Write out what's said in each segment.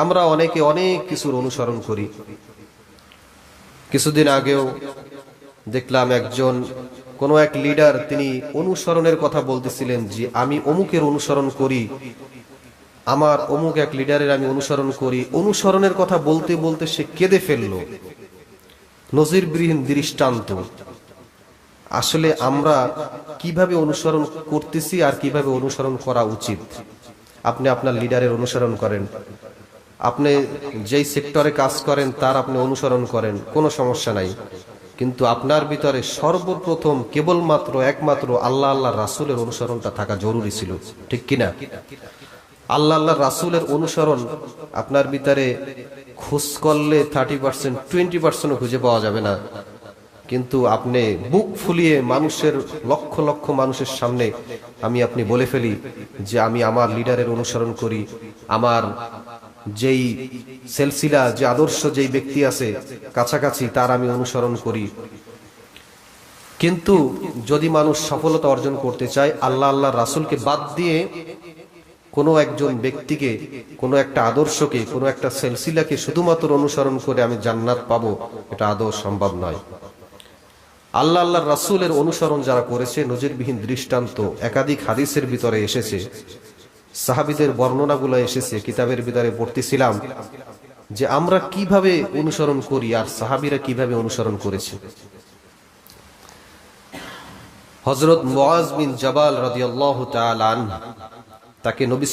আমরা অনেকে অনেক কিছুর অনুসরণ করি। কিছুদিন আগেও দেখলাম একজন, কোনো এক লিডার তিনি অনুসরণের কথা বলতেছিলেন যে, আমি অমুকের অনুসরণ করি, আমার অমুক এক লিডারের আমি অনুসরণ করি। অনুসরণের কথা বলতে বলতে সে কেঁদে ফেলল। নজিরবিহীন দৃষ্টান্ত। আসলে আমরা কীভাবে অনুসরণ করতেছি আর কীভাবে অনুসরণ করা উচিত? আপনি আপনার লিডারের অনুসরণ করেন। আপনি যেই সেক্টরে কাজ করেন, তার আপনি অনুসরণ করেন, কোনো সমস্যা নাই। কিন্তু আপনার ভিতরে সর্বপ্রথম কেবলমাত্র, একমাত্র আল্লাহ আল্লাহ রাসুলের অনুসরণটা থাকা জরুরি ছিল। ঠিক কিনা? আল্লাহ আল্লাহ রাসুলের অনুসরণ আপনার ভিতরে খোঁজ করলে থার্টি পার্সেন্ট টোয়েন্টি পার্সেন্টও খুঁজে পাওয়া যাবে না। কিন্তু আপনি বুক ফুলিয়ে মানুষের লক্ষ লক্ষ মানুষের সামনে আমি আপনি বলে ফেলি যে আমি আমার লিডারের অনুসরণ করি, আমার যেই সেলসিলা, যে আদর্শ যেই ব্যক্তি আছে, কাছাকাছি তার আমি অনুসরণ করি। কিন্তু যদি মানুষ সফলতা অর্জন করতে চায়, আল্লাহ আল্লাহ রাসুলকে বাদ দিয়ে কোনো একজন ব্যক্তিকে, কোনো একটা আদর্শকে, কোনো একটা সেলসিলাকে শুধুমাত্র অনুসরণ করে আমি জান্নাত পাবো, এটা আদৌ সম্ভব নয়। আল্লাহ আল্লাহ রাসুলের অনুসরণ যারা করেছে, নজিরবিহীন দৃষ্টান্ত একাধিক হাদিসের ভিতরে এসেছে। সাহাবিদের বর্ণনাগুলো এসেছে, কিতাবের ভিতরে পড়তেছিলাম যে আমরা কীভাবে অনুসরণ করি আর সাহাবিরা কীভাবে অনুসরণ করেছে। হজরত মোয়াজ জবাল রাদিয়াল্লাহ তাআলা তাকে নবী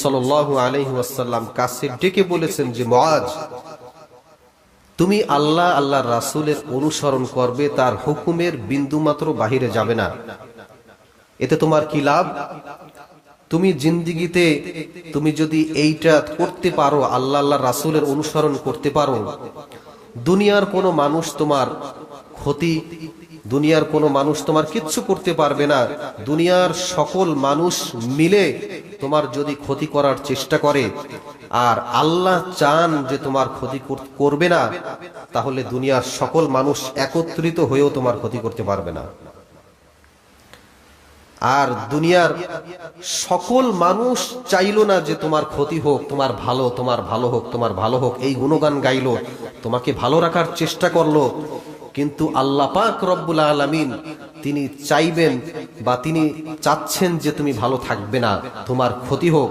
আলাইহি ওয়াসাল্লাম কাছে ডেকে বলেছেন যে মোয়াজ তুমি আল্লাহ আল্লাহ রাসুলের অনুসরণ করবে, তার হুকুমের বিন্দুমাত্র বাহিরে যাবে না। এতে তোমার কি লাভ? তুমি জিন্দিগিতে তুমি যদি এইটা করতে পারো, আল্লাহ আল্লাহ রাসুলের অনুসরণ করতে পারো, দুনিয়ার কোনো মানুষ তোমার ক্ষতি, দুনিয়ার কোনো মানুষ তোমার কিচ্ছু করতে পারবে না। দুনিয়ার সকল মানুষ মিলে তোমার যদি ক্ষতি করার চেষ্টা করে, আর আল্লাহ চান যে তোমার ক্ষতি করবে না, তাহলে দুনিয়ার সকল মানুষ একত্রিত হয়েও তোমার ক্ষতি করতে পারবে না। আর দুনিয়ার সকল মানুষ চাইলো না যে তোমার ক্ষতি হোক, তোমার ভালো তোমার ভালো হোক, তোমার ভালো হোক। এই গুণগান গাইলো, তোমাকে ভালো রাখার চেষ্টা করল। কিন্তু আল্লাহ পাক রব্বুল আলমিন তিনি চাইবেন বা তিনি চাচ্ছেন যে তুমি ভালো থাকবে না, তোমার ক্ষতি হোক।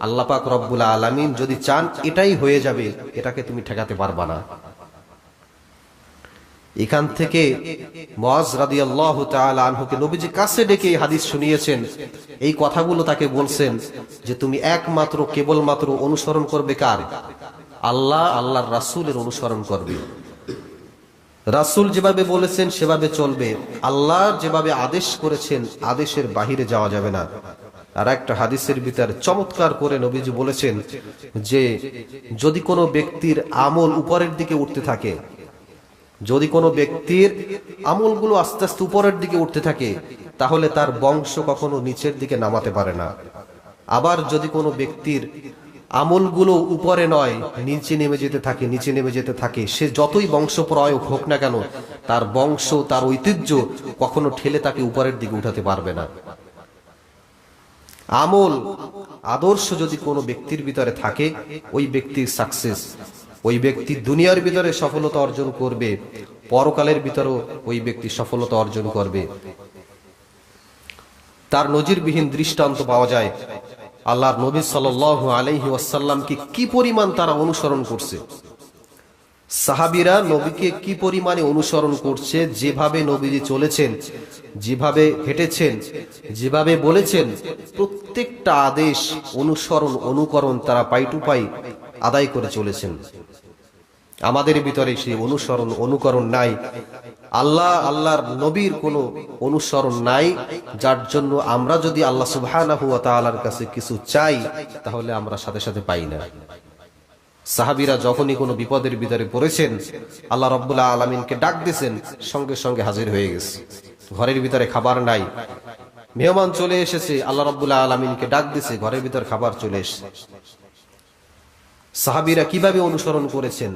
আল্লাহ পাক রব্বুল আলমিন যদি চান, এটাই হয়ে যাবে, এটাকে তুমি ঠেকাতে পারবা না। এখান থেকে নবীজি কাছে ডেকে হাদিস শুনিয়েছেন। এই কথাগুলো তাকে বলছেন যে, তুমি একমাত্র, কেবলমাত্র অনুসরণ করবে কার? আল্লাহ আল্লাহর রাসুলের অনুসরণ করবে। রাসুল যেভাবে বলেছেন, সেভাবে চলবে। আল্লাহ যেভাবে আদেশ করেছেন, আদেশের বাহিরে যাওয়া যাবে না। আর একটা হাদিসের ভিতর চমৎকার করে নবীজি বলেছেন যে, যদি কোনো ব্যক্তির আমল উপরের দিকে উঠতে থাকে যদি কোনো ব্যক্তির আমলগুলো আস্তে আস্তে উপরের দিকে উঠতে থাকে, তাহলে তার বংশ কখনো নিচের দিকে নামাতে পারে না। আবার যদি কোনো ব্যক্তির আমলগুলো উপরে নয়, নিচে নেমে যেতে থাকে, নিচে নেমে যেতে থাকে, সে যতই বংশ প্রয়োগ হোক না কেন, তার বংশ, তার ঐতিহ্য কখনো ঠেলে তাকে উপরের দিকে উঠাতে পারবে না। আমল, আদর্শ যদি কোনো ব্যক্তির ভিতরে থাকে, ওই ব্যক্তির সাকসেস ওই ব্যক্তি দুনিয়ার ভিতরে সফলতা অর্জন করবে, পরকালের ভিতরেও ওই ব্যক্তি সফলতা অর্জন করবে। তার নজিরবিহীন দৃষ্টান্ত পাওয়া যায়। আল্লাহর নবী সাল আলহি ওয়াসাল্লামকে কি পরিমাণ তারা অনুসরণ করছে? সাহাবিরা নবীকে কি পরিমাণে অনুসরণ করছে? যেভাবে নবীজি চলেছেন, যেভাবে হেঁটেছেন, যেভাবে বলেছেন, প্রত্যেকটা আদেশ, অনুসরণ, অনুকরণ তারা পাই টু পাই আদায় করে চলেছেন। আমাদের ভিতরে সেই অনুসরণ, অনুকরণ নাই। আল্লাহ, আল্লাহর নবীর কোনো অনুসরণ নাই, যার জন্য আমরা যদি আল্লাহ সুবাহ কাছে কিছু চাই, তাহলে আমরা সাথে সাথে পাই না। সাহাবিরা যখনই কোনো বিপদের ভিতরে পড়েছেন, আল্লাহ রব্বুল্লাহ আলমিনকে ডাক দিয়েছেন, সঙ্গে সঙ্গে হাজির হয়ে গেছে। ঘরের ভিতরে খাবার নাই। মেহমান চলে এসেছে, আল্লাহ রব্বুল্লাহ আলমিনকে ডাক দিছে ঘরের ভিতরে খাবার চলে এসেছে। সাহাবিরা কীভাবে অনুসরণ করেছেন?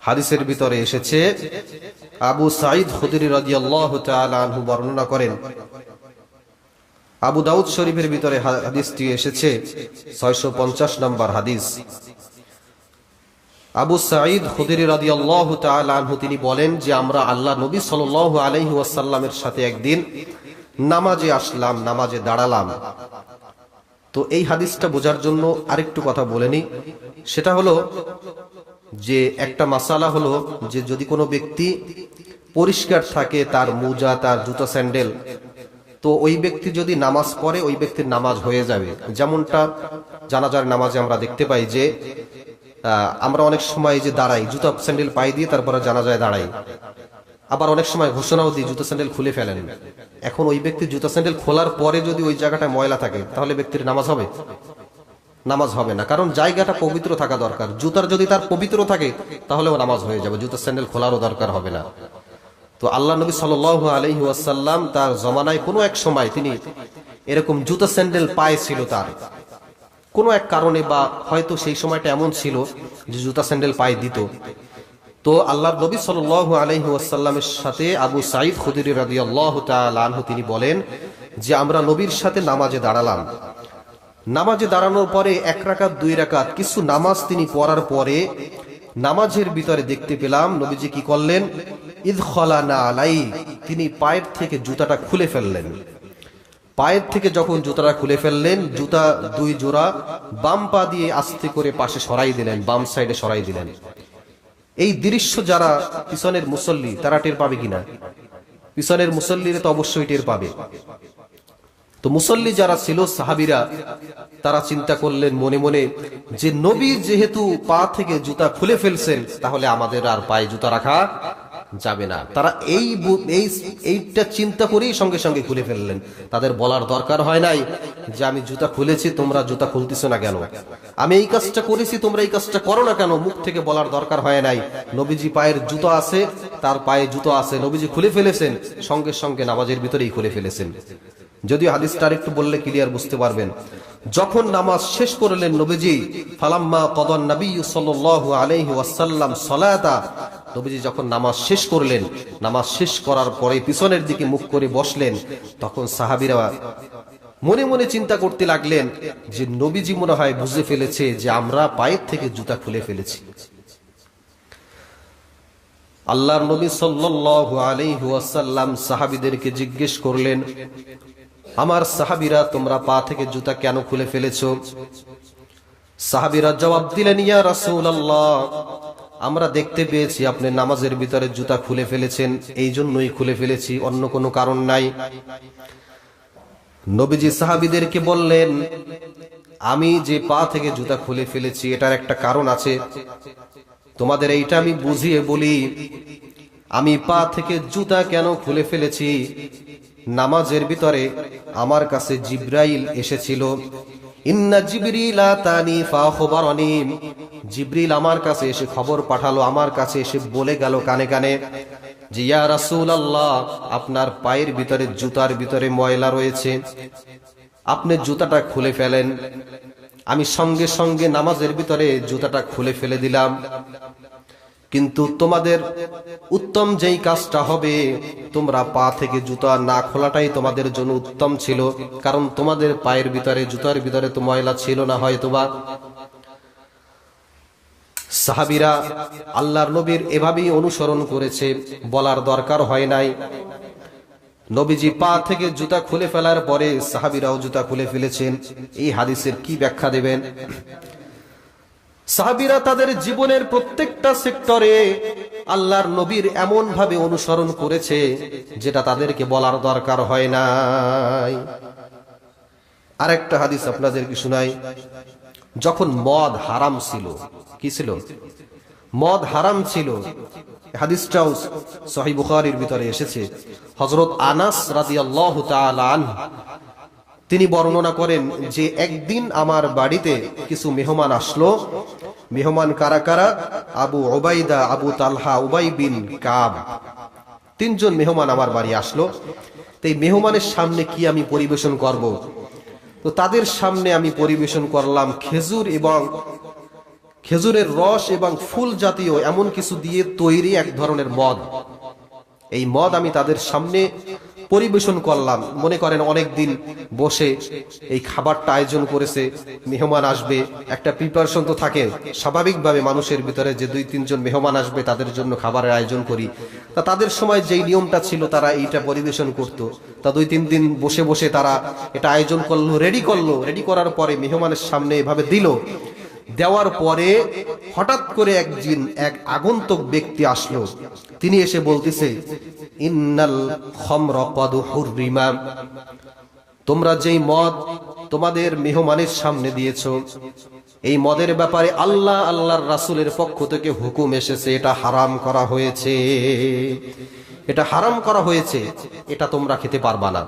হাদিসের ভিতরে এসেছে, আবু তাআলা আনহু বর্ণনা করেন। আবু দাউদ শরীফের ভিতরে হাদিসটি এসেছে 650 নম্বর হাদিস। আবু সাঈদ খুদির রাদিয়াল্লাহু তাআলা আনহু তিনি বলেন যে, আমরা আল্লাহ নবী সাল্লাল্লাহু আলাইহি ওয়াসাল্লামের সাথে একদিন নামাজে আসলাম, নামাজে দাঁড়ালাম। তো এই হাদিসটা বোঝার জন্য আরেকটু কথা বলে নিই। সেটা হলো যে একটা মাসালা হলো যে যদি কোনো ব্যক্তি পরিষ্কার থাকে তার মোজা, তার জুতো, স্যান্ডেল, তো ওই ব্যক্তি যদি নামাজ পড়ে, ওই ব্যক্তির নামাজ হয়ে যাবে। যেমনটা জানাজার নামাজে আমরা দেখতে পাই যে আমরা অনেক সময় যে দাঁড়াই, জুতো, স্যান্ডেল পাই দিয়ে তারপরে জানাজায় দাঁড়াই। আবার অনেক সময় ঘোষণাও দিই, জুতো, স্যান্ডেল খুলে ফেলেন। এখন ওই ব্যক্তি জুতো স্যান্ডেল খোলার পরে যদি ওই জায়গাটায় ময়লা থাকে, তাহলে ব্যক্তির নামাজ হবে? নামাজ হবে না। কারণ জায়গাটা পবিত্র থাকা দরকার। জুতার যদি তার পবিত্র থাকে, তাহলেও নামাজ হয়ে যাবে। জুতার স্যান্ডেল খোলারও দরকার হবে না। তো আল্লাহ নবী সাল আলহি ওয়াসাল্লাম তার জমানায় কোনো এক সময় তিনি এরকম জুতা স্যান্ডেল পায়ে ছিল তার। কোনো এক কারণে বা হয়তো সেই সময়টা এমন ছিল যে জুতা স্যান্ডেল পায়ে দিত। তো আল্লাহ নবী সাল আলহি ওয়াসাল্লামের সাথে আবু সাইদ খুদির রাজি আল্লাহ আনহু তিনি বলেন যে, আমরা নবীর সাথে নামাজে দাঁড়ালাম। নামাজে দাঁড়ানোর পরে এক রাকাত, দুই রাকাত কিছু নামাজ তিনি পড়ার পরে নামাজের ভিতরে দেখতে পেলাম, নবীজি কি করলেন? ঈদ না আলাই, তিনি পায়ের থেকে জুতাটা খুলে ফেললেন। পায়ের থেকে যখন জুতাটা খুলে ফেললেন, জুতা দুই জোড়া বাম পা দিয়ে আস্তে করে পাশে সরাই দিলেন, বাম সাইডে সরাই দিলেন। এই দৃশ্য যারা পিছনের মুসল্লি, তারা টের পাবে কিনা? পিছনের মুসল্লিরা তো অবশ্যই টের পাবে। তো মুসল্লি যারা ছিল, সাহাবিরা, তারা চিন্তা করলেন মনে মনে, যে নবী যেহেতু পা থেকে জুতা খুলে ফেলছেন, তাহলে আমাদের আর পায়ে জুতা রাখা যাবে না। তারা এই এইটা চিন্তা করেই সঙ্গে সঙ্গে খুলে ফেললেন। তাদের বলার দরকার হয় নাই যে, আমি জুতা খুলেছি, তোমরা জুতা খুলতেছো না কেন? আমি এই কাজটা করেছি, তোমরা এই কাজটা করো না কেন? মুখ থেকে বলার দরকার হয় নাই। নবীজি পায়ের জুতো আছে, তার পায়ে জুতো আছে। নবীজি খুলে ফেলেছেন, সঙ্গে সঙ্গে নামাজের ভিতরেই খুলে ফেলেছেন। যদিও হাদিসটা একটু বললে ক্লিয়ার বুঝতে পারবেন। যখন নামাজ শেষ করলেন নবীজি, ফালাম্মা কদন নবী সাল্লাল্লাহু আলাইহি ওয়াসাল্লাম সালাতা নবীজি যখন নামাজ শেষ করলেন, নামাজ শেষ করার পরে পিছনের দিকে মুখ করে বসলেন, তখন সাহাবীরা মনে মনে চিন্তা করতে লাগলেন যে নবীজি মনে হয় বুঝে ফেলেছে যে আমরা পায়ের থেকে জুতা খুলে ফেলেছি। আল্লাহর নবী সাল্লাল্লাহু আলাইহি ওয়াসাল্লাম সাহাবীদেরকে জিজ্ঞেস করলেন, আমার সাহাবীরা তোমরা পা থেকে জুতা কেন খুলে ফেলেছো? সাহাবীরা জবাব দিলেন, ইয়া রাসূলুল্লাহ আমরা দেখতে পেয়েছি আপনি নামাজের ভিতরে জুতা খুলে ফেলেছেন, এই জন্যই খুলে ফেলেছি, অন্য কোনো কারণ নাই। নবীজি সাহাবীদেরকে বললেন, আমি যে পা থেকে জুতা খুলে ফেলেছি, এটার একটা কারণ আছে। তোমাদের এইটা আমি বুঝিয়ে বলি, আমি পা থেকে জুতা কেন খুলে ফেলেছি? নামাজের ভিতরে আমার কাছে জিব্রাইল এসেছিল। ইন্না জিবরিল আতানি ফাখবারনি জিব্রিল আমার কাছে এসে খবর পাঠালো, আমার কাছে এসে বলে গেল কানে কানে যে, ইয়া রাসূলুল্লাহ, আপনার পায়ের ভিতরে জুতার ভিতরে ময়লা রয়েছে। আপনি জুতাটা খুলে ফেলেন। আমি সঙ্গে সঙ্গে নামাজের ভিতরে জুতাটা খুলে ফেলে দিলাম। কিন্তু তোমাদের উত্তম যেই কাজটা হবে, তোমরা পা থেকে জুতা না খোলাটাই তোমাদের জন্য উত্তম ছিল। কারণ তোমাদের পায়ের ভিতরে, জুতার ভিতরে তো ময়লা ছিল না হয়তো বা সাহাবিরা আল্লাহর নবীর এভাবেই অনুসরণ করেছে, বলার দরকার হয় নাই। নবীজি পা থেকে জুতা খুলে ফেলার পরে সাহাবিরাও জুতা খুলে ফেলেছেন। এই হাদিসের কি ব্যাখ্যা দেবেন? সাহাবিরা তাদের জীবনের প্রত্যেকটা সেক্টরে আল্লাহর নবীর এমন ভাবে অনুসরণ করেছে, যেটা তাদেরকে বলার দরকার হয় নাই। আরেকটা হাদিস আপনাদেরকে শোনাই। যখন মদ হারাম ছিল কি ছিল? মদ হারাম ছিল। হাদিসটাও সহি বুখারির ভিতরে এসেছে। হজরত আনাস তাআলা আনহু, তিনি বর্ণনা করেন যে একদিন আমার বাড়িতে কিছু মেহমান আসলো। মেহমান কারা কারা? আবু ওবাইদা আবু তালহা, উবাই বিন কাব। তিনজন মেহমান আমার বাড়ি আসলো। এই মেহমানের সামনে কি আমি পরিবেশন করব? তো তাদের সামনে আমি পরিবেশন করলাম খেজুর এবং খেজুরের রস এবং ফুল জাতীয় এমন কিছু দিয়ে তৈরি এক ধরনের মদ। এই মদ আমি তাদের সামনে পরিবেশন করলাম। মনে করেন অনেক দিন বসে এই খাবারটা আয়োজন করেছে, মেহমান আসবে, একটা প্রিপারেশন তো থাকে। স্বাভাবিকভাবে মানুষের ভিতরে যে দুই, তিনজন মেহমান আসবে, তাদের জন্য খাবারের আয়োজন করি। তা তাদের সময় যেই নিয়মটা ছিল, তারা এইটা পরিবেশন করত। তা দুই, তিন দিন বসে বসে তারা এটা আয়োজন করল রেডি করল। রেডি করার পরে মেহমানের সামনে এভাবে দিল। দেওয়ার পরে হঠাৎ করে একদিন এক আগন্তুক ব্যক্তি আসলো। তিনি এসে বলতেছে, ইন্নাল হুররিমা। তোমরা যেই মদ তোমাদের মেহমানের সামনে দিয়েছ, এই মদের ব্যাপারে আল্লাহ আল্লাহর রাসূলের পক্ষ থেকে হুকুম এসেছে, এটা হারাম করা হয়েছে। এটা হারাম করা হয়েছে, এটা তোমরা খেতে পারবা না।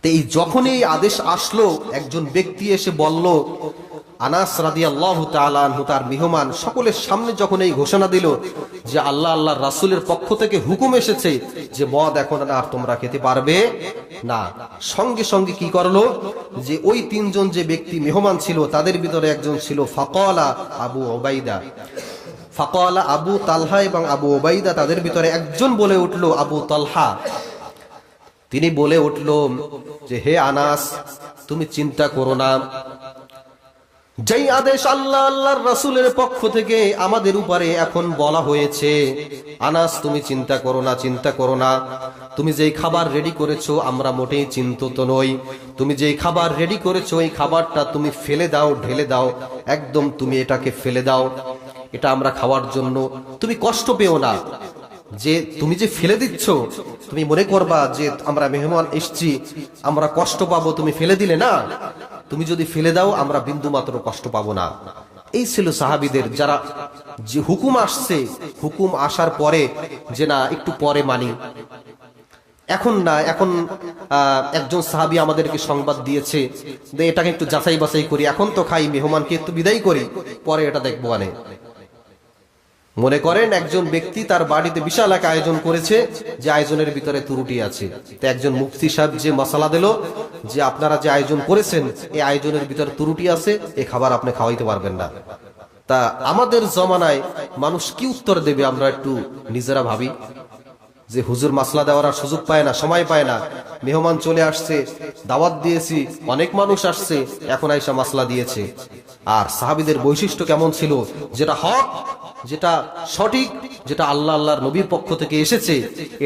তো এই যখনই আদেশ আসলো, একজন ব্যক্তি এসে বলল আনাস রাদি আল্লাহ তালু তার মেহমান সকলের সামনে যখন এই ঘোষণা দিল যে আল্লাহ আল্লাহ রাসুলের পক্ষ থেকে হুকুম এসেছে যে মদ এখন আর তোমরা খেতে পারবে না, সঙ্গে সঙ্গে কি করল? যে ওই তিনজন যে ব্যক্তি মেহমান ছিল, তাদের ভিতরে একজন ছিল ফাকলা আবু ওবাইদা ফাকলা আবু তালহা এবং আবু ওবাইদা তাদের ভিতরে একজন বলে উঠল আবু তালহা। তিনি বলে উঠল যে, হে আনাস, তুমি চিন্তা করো না যেই আদেশ আল্লাহ আল্লাহর রাসূলের পক্ষ থেকে আমাদের উপরে এখন বলা হয়েছে, আনাস, তুমি চিন্তা করো না, চিন্তা করো না। তুমি যেই খাবার রেডি করেছ, আমরা মোটেই চিন্তিত নই। তুমি যেই খাবার রেডি করেছ, এই খাবারটা তুমি ফেলে দাও, ঢেলে দাও। একদম তুমি এটাকে ফেলে দাও। এটা আমরা খাওয়ার জন্য তুমি কষ্ট পেও না। যে তুমি যে ফেলে দিচ্ছ, তুমি মনে করবা যে আমরা মেহমান এসছি, আমরা কষ্ট পাবো, তুমি ফেলে দিলে না? তুমি যদি ফেলে দাও, আমরা বিন্দু মাত্র কষ্ট পাবো না। এই ছিল সাহাবিদের যারা যে হুকুম আসছে, হুকুম আসার পরে যে না, একটু পরে মানি। এখন না, এখন একজন সাহাবি আমাদেরকে সংবাদ দিয়েছে এটাকে একটু যাচাই বাছাই করি। এখন তো খাই, মেহমানকে একটু বিদায় করি, পরে এটা দেখব মানে মনে করেন একজন ব্যক্তি তার বাড়িতে বিশাল এক আয়োজন করেছে, যে আয়োজনের ভিতরে ত্রুটি আছে। তো একজন মুফতি সাহেব যে মশালা দিল, যে আপনারা যে আয়োজন করেছেন এই আয়োজনের ভিতরে ত্রুটি আছে এই খাবার আপনি খাওয়াইতে পারবেন না। তা আমাদের জমানায় মানুষ কি উত্তর দেবে আমরা একটু নিজেরা ভাবি। যে হুজুর মাসলা দেওয়ার আর সুযোগ পায় না, সময় পায় না। মেহমান চলে আসছে, দাওয়াত দিয়েছি, অনেক মানুষ আসছে, এখন আইসা মাসলা দিয়েছে। আর সাহাবিদের বৈশিষ্ট্য কেমন ছিল? যেটা হক যেটা সঠিক, যেটা আল্লাহ আল্লাহর নবীর পক্ষ থেকে এসেছে,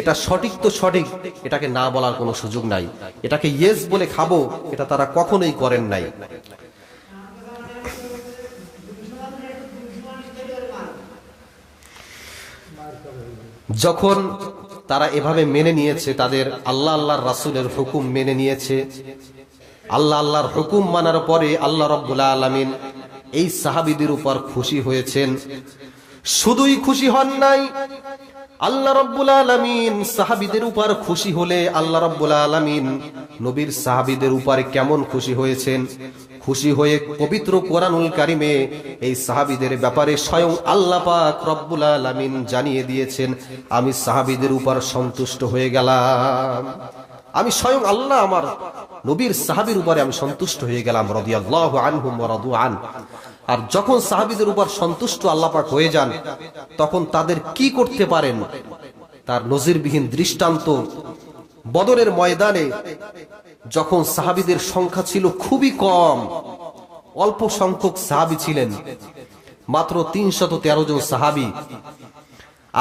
এটা সঠিক তো সঠিক, এটাকে না বলার কোনো সুযোগ নাই। এটাকে ইয়েস বলে খাব, এটা তারা কখনোই করেন নাই। যখন তারা এভাবে মেনে নিয়েছে, তাদের আল্লাহ আল্লাহর রাসুলের হুকুম মেনে নিয়েছে। আল্লাহ আল্লাহর হুকুম মানার পরে আল্লাহ রব্বুল্লাহ আলমিন এই সাহাবিদের উপর খুশি হয়েছেন। শুধুই খুশি হন নাই। আল্লাহ রব্বুল আলমিন সাহাবিদের উপর খুশি হলে আল্লাহ রব্বুল আলমিন নবীর সাহাবিদের উপরে কেমন খুশি হয়েছেন? খুশি হয়ে পবিত্র কোরআনুল কারিমে এই সাহাবিদের ব্যাপারে স্বয়ং আল্লাহ পাক রব্বুল আলমিন জানিয়ে দিয়েছেন, আমি সাহাবিদের উপর সন্তুষ্ট হয়ে গেলাম। আমি স্বয়ং আল্লাহ আমার নবীর সাহাবির উপরে আমি সন্তুষ্ট হয়ে গেলাম, রদিয়াল্লাহু আনহুম ওয়া রাদু আন। আর যখন সাহাবিদের উপর সন্তুষ্ট আল্লাহ পাক হয়ে যান, তখন তাদের কি করতে পারেন? তার নজিরবিহীন দৃষ্টান্ত বদরের ময়দানে যখন সাহাবিদের সংখ্যা ছিল খুবই কম, অল্প সংখ্যক সাহাবি ছিলেন, মাত্র তিনশত তেরো জন সাহাবি।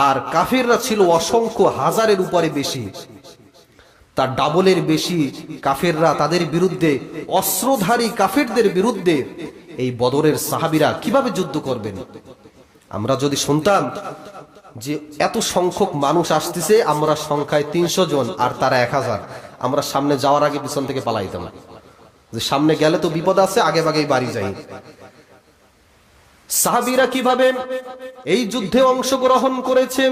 আর কাফেররা ছিল অসংখ্য হাজারের উপরে বেশি। তার ডাবলের বেশি কাফেররা তাদের বিরুদ্ধে, অস্ত্রধারী কাফেরদের বিরুদ্ধে এই বদরের সাহাবিরা কীভাবে যুদ্ধ করবেন? আমরা যদি শুনতাম যে এত সংখ্যক মানুষ আসতেছে, আমরা সংখ্যায় তিনশো জন আর তারা এক হাজার। আমরা সামনে যাওয়ার আগে পিছন থেকে পালাইতাম। যে সামনে গেলে তো বিপদ আছে, আগে বাগেই বাড়ি যাই। সাহাবিরা কীভাবে এই যুদ্ধে অংশগ্রহণ করেছে?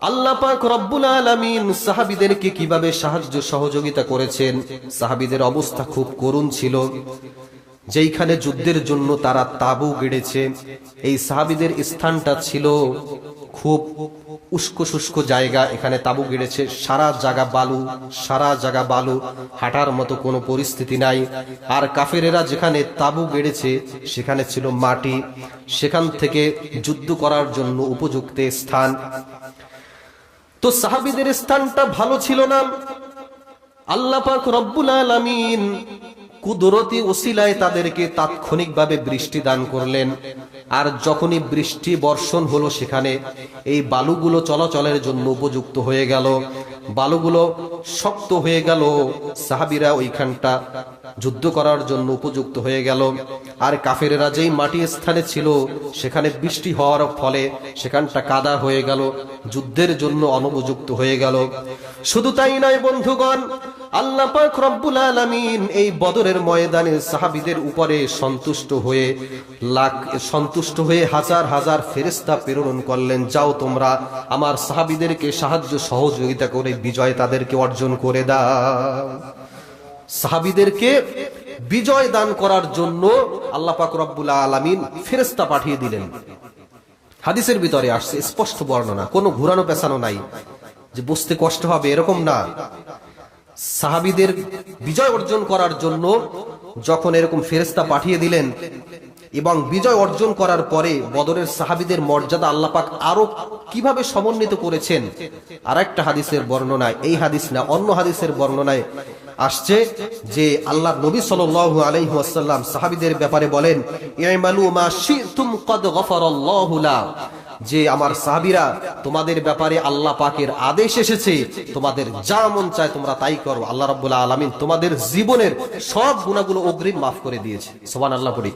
আল্লাহ পাক রব্বুল আলামিন সাহাবীদেরকে কীভাবে সাহায্য সহযোগিতা করেছেন? সাহাবীদের অবস্থা খুব করুণ ছিল। যেইখানে যুদ্ধের জন্য তারা তাবু গেড়েছে, এই সাহাবিদের স্থানটা ছিল খুব উস্কো শুষ্ক জায়গা। এখানে তাবু গেড়েছে, সারা জায়গা বালু, সারা জায়গা বালু, হাঁটার মতো কোনো পরিস্থিতি নাই। আর কাফেরেরা যেখানে তাবু গেড়েছে, সেখানে ছিল মাটি। সেখান থেকে যুদ্ধ করার জন্য উপযুক্ত স্থান। তো সাহাবিদের স্থানটা ভালো ছিল না। আল্লাহ পাক রব্বুল আলামিন কুদরতি ওসিলায় তাদেরকে তাৎক্ষণিকভাবে বৃষ্টি দান করলেন। আর যখনই বৃষ্টি বর্ষণ হলো সেখানে, এই বালুগুলো চলাচলের জন্য উপযুক্ত হয়ে গেল। বালুগুলো শক্ত হয়ে গেল। সাহাবিরা ওইখানটা যুদ্ধ করার জন্য উপযুক্ত হয়ে গেল। আর কাফেরেরা যেই মাটি স্থানে ছিল, সেখানে বৃষ্টি হওয়ার ফলে সেখানটা কাদা হয়ে গেল। যুদ্ধের জন্য অনুপযুক্ত হয়ে গেল। শুধু তাই নয় বন্ধুগণ আল্লাহ পাক রব্বুল আলামিন এই বদরের ময়দানে সাহাবীদের উপরে সন্তুষ্ট হয়ে লাখ, সন্তুষ্ট হয়ে হাজার হাজার ফেরেশতা প্রেরণ করলেন, যাও তোমরা আমার সাহাবীদেরকে সাহায্য সহযোগিতা করে, বিজয় তাদেরকে অর্জন করে দাও। সাহাবীদেরকে বিজয় দান করার জন্য আল্লাহ পাক রব্বুল আলামিন ফেরেশতা পাঠিয়ে দিলেন। হাদিসের ভিতরে আসছে, স্পষ্ট বর্ণনা, কোনো ঘুরানো পেছানো নাই যে বুঝতে কষ্ট হবে, এরকম না। সাহাবিদের বিজয় অর্জন করার জন্য যখন এরকম ফেরেস্তা পাঠিয়ে দিলেন এবং বিজয় অর্জন করার পরে বদরের সাহাবিদের মর্যাদা আল্লাপাক আরও কীভাবে সমন্বিত করেছেন আর একটা হাদিসের বর্ণনায়, এই হাদিস না, অন্য হাদিসের বর্ণনায় আসছে যে আল্লাহ নবী সাল আলাইহি ওয়াসাল্লাম সাহাবিদের ব্যাপারে বলেন লা। যে আমার সাহাবিরা তোমাদের ব্যাপারে আল্লাহ পাকের আদেশ এসেছে, তোমাদের যা মন চায় তোমরা তাই করো। আল্লাহ রবাহ আলমিন তোমাদের জীবনের সব গুণাগুলো অগ্রিম মাফ করে দিয়েছে। সোবান আল্লাহ পড়ি।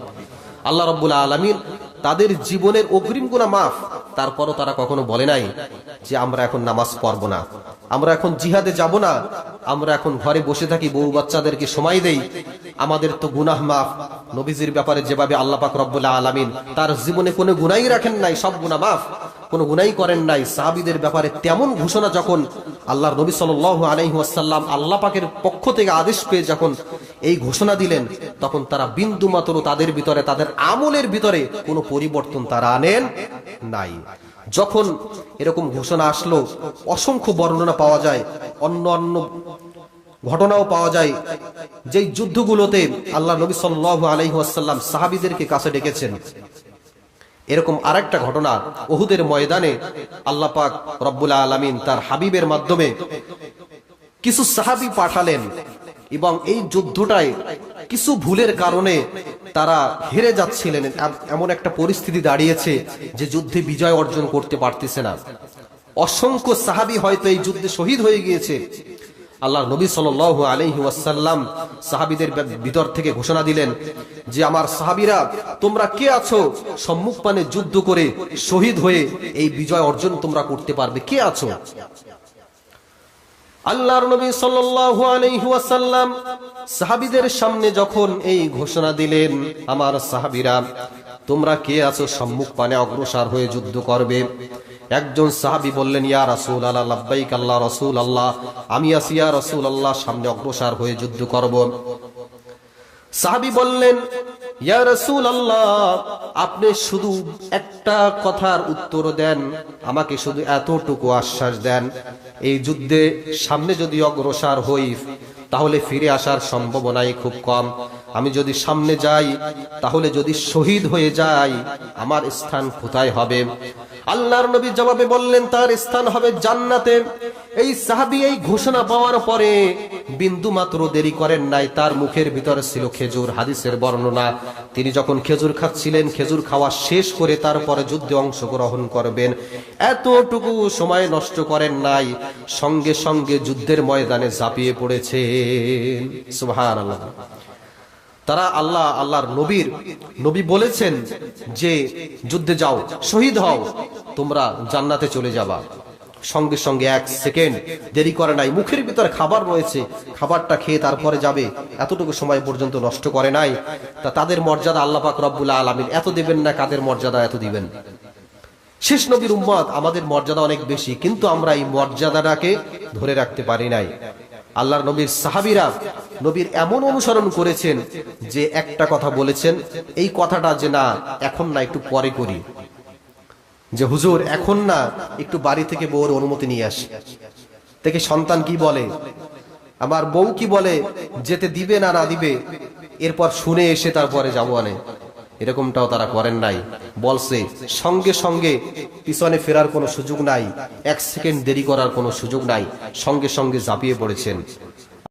আল্লাহ রাব্বুল আলামিন তাদের জীবনের অগ্রিম গুণা মাফ। তারপরও তারা কখনো বলে নাই যে আমরা এখন নামাজ পড়ব না। আমরা এখন জিহাদে যাব না। আমরা এখন ঘরে বসে থাকি, বউ বাচ্চাদেরকে সময় দেই। আমাদের তো গুনাহ মাফ। নবীজির ব্যাপারে যেভাবে আল্লাপাক রব্বুল্লাহ আলমিন তার জীবনে কোনো গুনাই রাখেন নাই, সব গুনাহ মাফ। কোনো গুনাই করেন নাই, সাহাবীদের ব্যাপারে তেমন ঘোষণা যখন আল্লাহর নবী সাল্লাল্লাহু আলাইহি ওয়াসাল্লাম আল্লাহ পাকের পক্ষ থেকে আদেশ পেয়ে যখন এই ঘোষণা দিলেন, তখন তারা বিন্দু মাত্র তাদের ভিতরে, তাদের আমলের ভিতরে কোনো পরিবর্তন তারা আনেন নাই। যখন এরকম ঘোষণা আসলো, অসংখ্য বর্ণনা পাওয়া যায়, অন্য অন্য ঘটনাও পাওয়া যায়, যেই যুদ্ধগুলোতে আল্লাহ নবী সাল্লাল্লাহু আলাইহি ওয়াসাল্লাম সাহাবীদেরকে কাছে ডেকেছেন। এরকম আরেকটা ঘটনা ওহুদের ময়দানে আল্লাহ পাক রব্বুল আলামিন তার হাবিবের মাধ্যমে কিছু সাহাবী পাঠালেন এবং এই যুদ্ধটায় কিছু ভুলের কারণে তারা হেরে যাচ্ছিলেন। এমন একটা পরিস্থিতি দাঁড়িয়েছে যে যুদ্ধে বিজয় অর্জন করতে পারতেছে না। অসংখ্য সাহাবী হয়তো এই যুদ্ধে শহীদ হয়ে গিয়েছে আল্লাহ নবী সাল আলহি ওয়াসাল্লাম সাহাবিদের ভিতর থেকে ঘোষণা দিলেন যে, আমার সাহাবিরা, তোমরা কে আছো? সম্মুখ পানে যুদ্ধ করে শহীদ হয়ে এই বিজয় অর্জন তোমরা করতে পারবে। কে আছো? আল্লাহর নবী সাল্লাল্লাহু আলাইহি ওয়াসাল্লাম সাহাবীদের সামনে যখন এই ঘোষণা দিলেন, আমার সাহাবীরা, তোমরা কে আছো? সম্মুখ পানে অগ্রসর হয়ে যুদ্ধ করবে। একজন সাহাবী বললেন, ইয়া রাসূল আল্লাহ লাব্বাইক আল্লাহ রসুল আল্লাহ আমি আছি, ইয়া রাসূল আল্লাহ সামনে অগ্রসর হয়ে যুদ্ধ করব। সাহাবী বললেন, ইয়া রাসূল আল্লাহ আপনি শুধু একটা কথার উত্তর দেন, আমাকে শুধু এতটুকু আশ্বাস দেন, এই যুদ্ধে সামনে যদি অগ্রসর হই, তাহলে ফিরে আসার সম্ভাবনাই খুব কম। আমি যদি সামনে যাই, তাহলে যদি শহীদ হয়ে যাই, আমার স্থান কোথায় হবে? আল্লাহর নবী জবাবে বললেন, তার স্থান হবে জান্নাতে। এই সাহাবী এই ঘোষণা পাওয়ার পরে বিন্দু মাত্র দেরি করেন নাই, তার মুখের ভিতরে ছিল খেজুর। হাদিসের বর্ণনা, তিনি যখন খেজুর খাচ্ছিলেন, খেজুর খাওয়া শেষ করে তারপরে যুদ্ধে অংশগ্রহণ করবেন। এতটুকু সময় নষ্ট করেন নাই, সঙ্গে সঙ্গে যুদ্ধের ময়দানে ঝাঁপিয়ে পড়েছে সুবহান আল্লাহ তারা আল্লাহ, আল্লাহর নবীর, নবী বলেছেন যে, যুদ্ধে যাও, শহীদ হও, তোমরা জান্নাতে চলে যাবা। সঙ্গে সঙ্গে এক সেকেন্ড দেরি করে নাই, মুখের ভিতরে খাবার রয়েছে, খাবারটা খেয়ে তারপরে যাবে, এতটুকু সময় পর্যন্ত নষ্ট করে নাই। তা তাদের মর্যাদা আল্লাহ পাক রব্বুল্লাহ আলমিন এত দেবেন না, কাদের মর্যাদা এত দিবেন? শেষ নবীর উম্মত, আমাদের মর্যাদা অনেক বেশি, কিন্তু আমরা এই মর্যাদাটাকে ধরে রাখতে পারি নাই। আল্লাহর নবীর সাহাবিরা নবীর এমন অনুসরণ করেছেন যে একটা কথা বলেছেন, এই কথাটা যে না, এখন না, একটু পরে করি। যে হুজুর, এখন না, একটু বাড়ি থেকে বউর অনুমতি নিয়ে আসি। থেকে সন্তান কি বলে? আমার বউ কি বলে? যেতে দিবে না না দিবে। এরপর শুনে এসে তারপরে যাব আনে এরকমটাও তারা করেন নাই। বলছে, সঙ্গে সঙ্গে পিছনে ফেরার কোনো সুযোগ নাই। এক সেকেন্ড দেরি করার কোনো সুযোগ নাই। সঙ্গে সঙ্গে ঝাঁপিয়ে পড়েছেন।